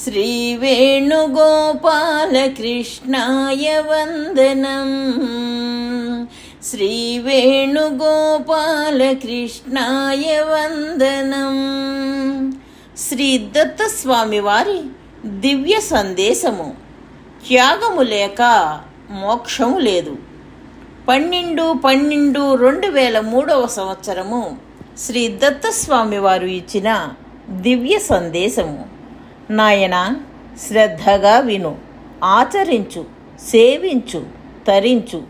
श्रीवेणुगोपालकृष्णाय वन्दनम् శ్రీవేణుగోపాలకృష్ణాయ వందనం శ్రీ దత్తస్వామి వారి దివ్య సందేశము త్యాగము లేక మోక్షము లేదు పన్నెండు పన్నెండు రెండు వేల మూడవ సంవత్సరము శ్రీ దత్తస్వామి వారు ఇచ్చిన దివ్య సందేశము నాయన శ్రద్ధగా విను. ఆచరించు సేవించు తరించు.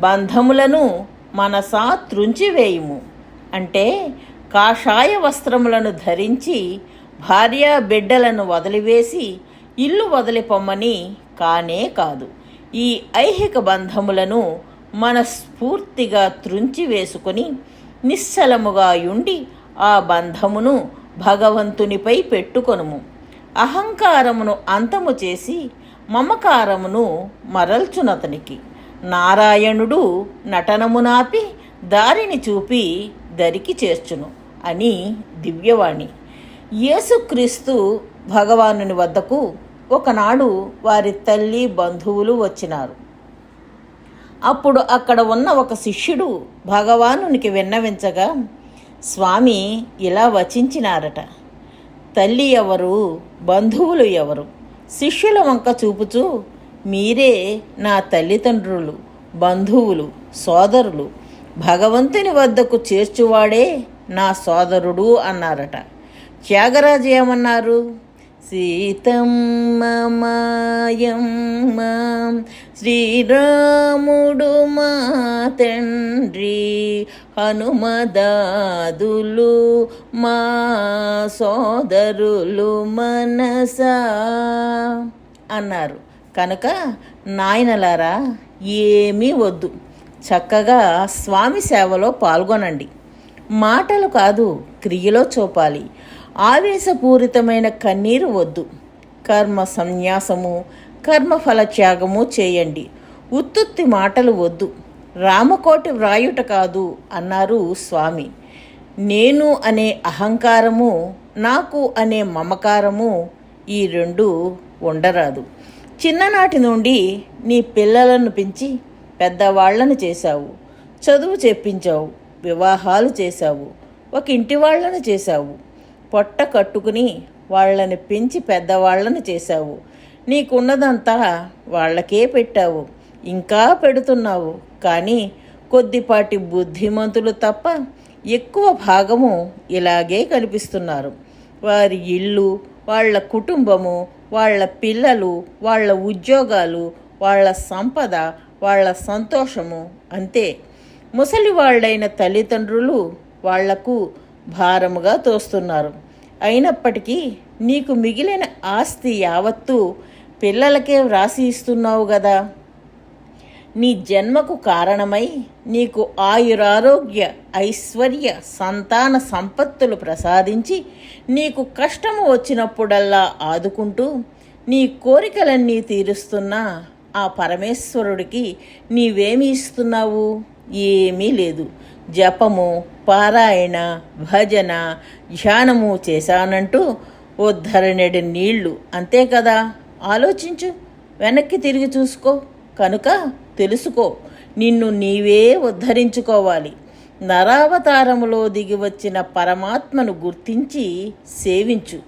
బంధములను మనసా త్రుంచివేయుము అంటే కాషాయ వస్త్రములను ధరించి భార్య బిడ్డలను వదిలివేసి ఇల్లు వదిలిపొమ్మని కానే కాదు. ఈ ఐహిక బంధములను మనస్ఫూర్తిగా త్రుంచి వేసుకొని నిశ్చలముగా ఉండి ఆ బంధమును భగవంతునిపై పెట్టుకొనుము. అహంకారమును అంతము చేసి మమకారమును మరల్చునతనికి. నారాయణుడు నటనమునాపి దారిని చూపి దరికి చేర్చును అని దివ్యవాణి. యేసుక్రీస్తు భగవానుని వద్దకు ఒకనాడు వారి తల్లి బంధువులు వచ్చినారు. అప్పుడు అక్కడ ఉన్న ఒక శిష్యుడు భగవానునికి విన్నవించగా స్వామి ఇలా వచించినారట. తల్లి ఎవరు? బంధువులు ఎవరు? శిష్యుల వంక చూపుచూ మీరే నా తల్లిదండ్రులు బంధువులు సోదరులు. భగవంతుని వద్దకు చేర్చువాడే నా సోదరుడు అన్నారట. త్యాగరాజు ఏమన్నారు? సీతమ్మ మాయమ్మ శ్రీరాముడు మా తండ్రి హనుమదాదులు మా సోదరులు మనస అన్నారు. కనుక నాయనలారా ఏమీ వద్దు. చక్కగా స్వామి సేవలో పాల్గొనండి. మాటలు కాదు క్రియలో చూపాలి. ఆవేశపూరితమైన కన్నీరు వద్దు. కర్మ సన్యాసము కర్మఫల త్యాగము చేయండి. ఉత్తుత్తి మాటలు వద్దు. రామకోటి వ్రాయుట కాదు అన్నారు స్వామి. నేను అనే అహంకారము నాకు అనే మమకారము ఈ రెండు ఉండరాదు. చిన్ననాటి నుండి నీ పిల్లలను పెంచి పెద్దవాళ్ళను చేశావు. చదువు చెప్పించావు వివాహాలు చేశావు ఒక ఇంటి వాళ్ళను చేశావు. పొట్ట కట్టుకుని వాళ్ళని పెంచి పెద్దవాళ్ళను చేశావు. నీకున్నదంతా వాళ్ళకే పెట్టావు. ఇంకా పెడుతున్నావు. కానీ కొద్దిపాటి బుద్ధిమంతులు తప్ప ఎక్కువ భాగము ఇలాగే కనిపిస్తున్నారు. వారి ఇల్లు వాళ్ళ కుటుంబము వాళ్ళ పిల్లలు వాళ్ళ ఉద్యోగాలు వాళ్ళ సంపద వాళ్ళ సంతోషము అంతే. ముసలి వాళ్ళైన తల్లిదండ్రులు వాళ్ళకు భారముగా తోస్తున్నారు. అయినప్పటికీ నీకు మిగిలిన ఆస్తి యావత్తు పిల్లలకే వ్రాసి ఇస్తున్నావు కదా నీ జన్మకు కారణమై నీకు ఆయురారోగ్య ఐశ్వర్య సంతాన సంపత్తులు ప్రసాదించి నీకు కష్టము వచ్చినప్పుడల్లా ఆదుకుంటూ నీ కోరికలన్నీ తీరుస్తున్న ఆ పరమేశ్వరుడికి నీవేమి ఇస్తున్నావు? ఏమీ లేదు. జపము పారాయణ భజన ధ్యానము చేశానంటూ ఉద్ధరణడి నీళ్ళు. అంతే కదా? ఆలోచించు. వెనక్కి తిరిగి చూసుకో. కనుక తెలుసుకో. నిన్ను నీవే ఉద్ధరించుకోవాలి. నరావతారములో దిగి వచ్చిన పరమాత్మను గుర్తించి సేవించు.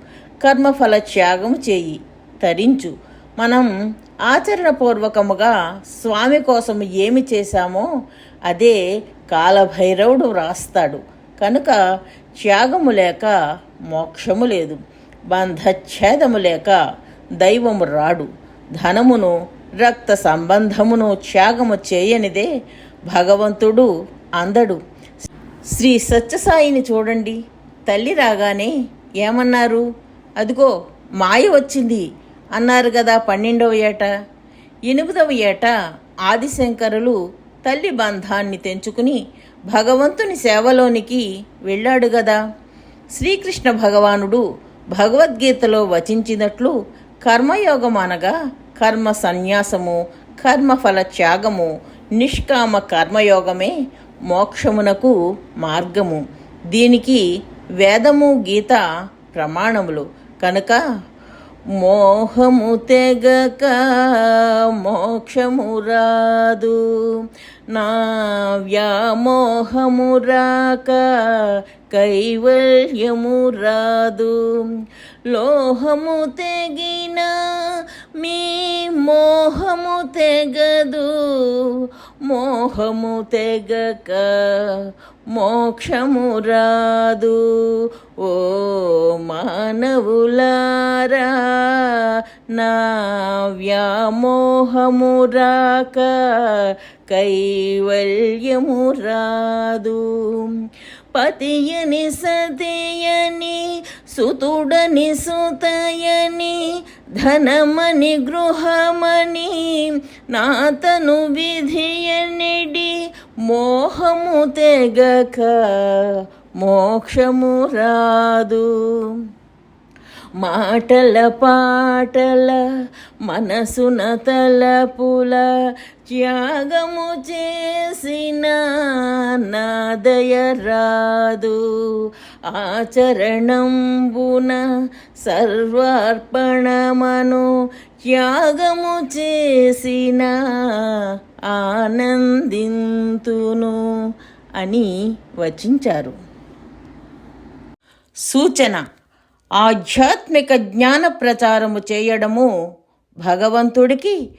కర్మఫల త్యాగము చేయి. తరించు. మనం ఆచరణపూర్వకముగా స్వామి కోసం ఏమి చేశామో అదే కాలభైరవుడు వ్రాస్తాడు. కనుక త్యాగము లేక మోక్షము లేదు. బంధఛేదము లేక దైవము రాడు. ధనమును రక్త సంబంధమును త్యాగము చేయనిదే భగవంతుడు అందడు. శ్రీ సత్యసాయిని చూడండి. తల్లి రాగానే ఏమన్నారు? అదిగో మాయ వచ్చింది అన్నారు కదా పన్నెండవ ఏట. ఎనిమిదవ ఏట ఆదిశంకరులు తల్లి బంధాన్ని తెంచుకుని భగవంతుని సేవలోనికి వెళ్ళాడు గదా. శ్రీకృష్ణ భగవానుడు భగవద్గీతలో వచించినట్లు కర్మయోగం అనగా కర్మ సన్యాసము కర్మఫల త్యాగము నిష్కామ కర్మయోగమే మోక్షమునకు మార్గము. దీనికి వేదము గీత ప్రమాణములు. కనుక మోహము తెగక మోక్షము రాదు నా వ్యామోహము రాక కైవల్యము రాదు. లోహము తెగిన మీ మోహము తెగదు. మోహము తెగక మోక్షము రాదు ఓ మానవులారా నా వ్యామోహము రాక కైవల్యము రాదు పతియని సతయని సుతుడని సుతయని ధనమని గృహమని నాతను విధియనిడి మోహము తెగక మోక్షము రాదు. మాటల పాటల మనసున తలపుల త్యాగము చేసిన నాదయ రాదు. ఆచరణంబున సర్వార్పణమను త్యాగము చేసిన ఆనందింతును అని వచించారు. సూచన ఆధ్యాత్మిక జ్ఞాన ప్రచారము చేయడము భగవంతుడికి